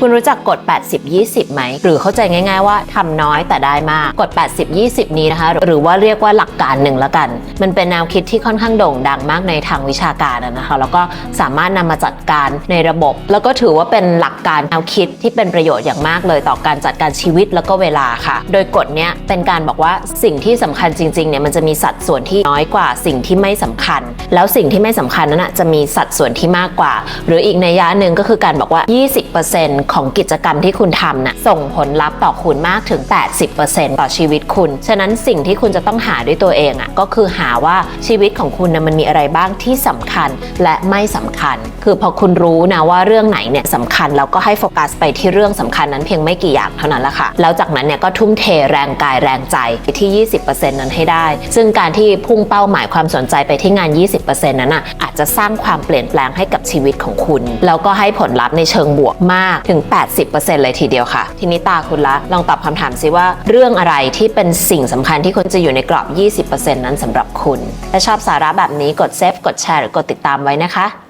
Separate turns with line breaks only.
คุณรู้จักกฎ 80 20 ไหม หรือเข้าใจง่าย ๆ ว่าทำน้อยแต่ได้มาก กฎ 80 20 นี้นะคะ หรือว่าเรียกว่าหลักการหนึ่งละกัน มันเป็นแนวคิดที่ค่อนข้างโด่งดังมากในทางวิชาการนะคะ แล้วก็สามารถนำมาจัดการในระบบ แล้วก็ถือว่าเป็นหลักการแนวคิดที่เป็นประโยชน์อย่างมากเลยต่อการจัดการชีวิตแล้วก็เวลาค่ะ โดยกฎเนี้ยเป็นการบอกว่าสิ่งที่สำคัญจริงๆ เนี่ยมันจะมีสัดส่วนที่น้อยกว่าสิ่งที่ไม่สำคัญ แล้วสิ่งที่ไม่สำคัญนั้นจะมีสัดส่วนที่มากกว่า หรืออีกในยยะหนึ่งก็คือการบอกว่า 20%ของกิจกรรมที่คุณทำน่ะส่งผลลัพธ์ต่อคุณมากถึง 80%ต่อชีวิตคุณ ฉะนั้นสิ่งที่คุณจะต้องหาด้วยตัวเองอะก็คือหาว่าชีวิตของคุณนะมันมีอะไรบ้างที่สำคัญและไม่สำคัญ คือพอคุณรู้นะว่าเรื่องไหนเนี่ยสำคัญแล้วก็ให้โฟกัสไปที่เรื่องสำคัญนั้นเพียงไม่กี่อย่างเท่านั้นละค่ะ แล้วจากนั้นเนี่ยก็ทุ่มเทแรงกายแรงใจที่ 20%นั้นให้ได้ ซึ่งการที่พุ่งเป้าหมายความสนใจไปที่งาน 20%นั้นอะอา จะสร้างความเปลี่ยนแปลงให้กับชีวิตของคุณ แล้วก็ให้ผลลัพธ์ในเชิงบวกมากถึง 80%เลยทีเดียวค่ะ ทีนี้ตาคุณละลองตอบคำถามซิว่า เรื่องอะไรที่เป็นสิ่งสำคัญที่คุณจะอยู่ในกรอบ 20%นั้นสำหรับคุณ ถ้าชอบสาระแบบนี้กดเซฟกดแชร์หรือกดติดตามไว้นะคะ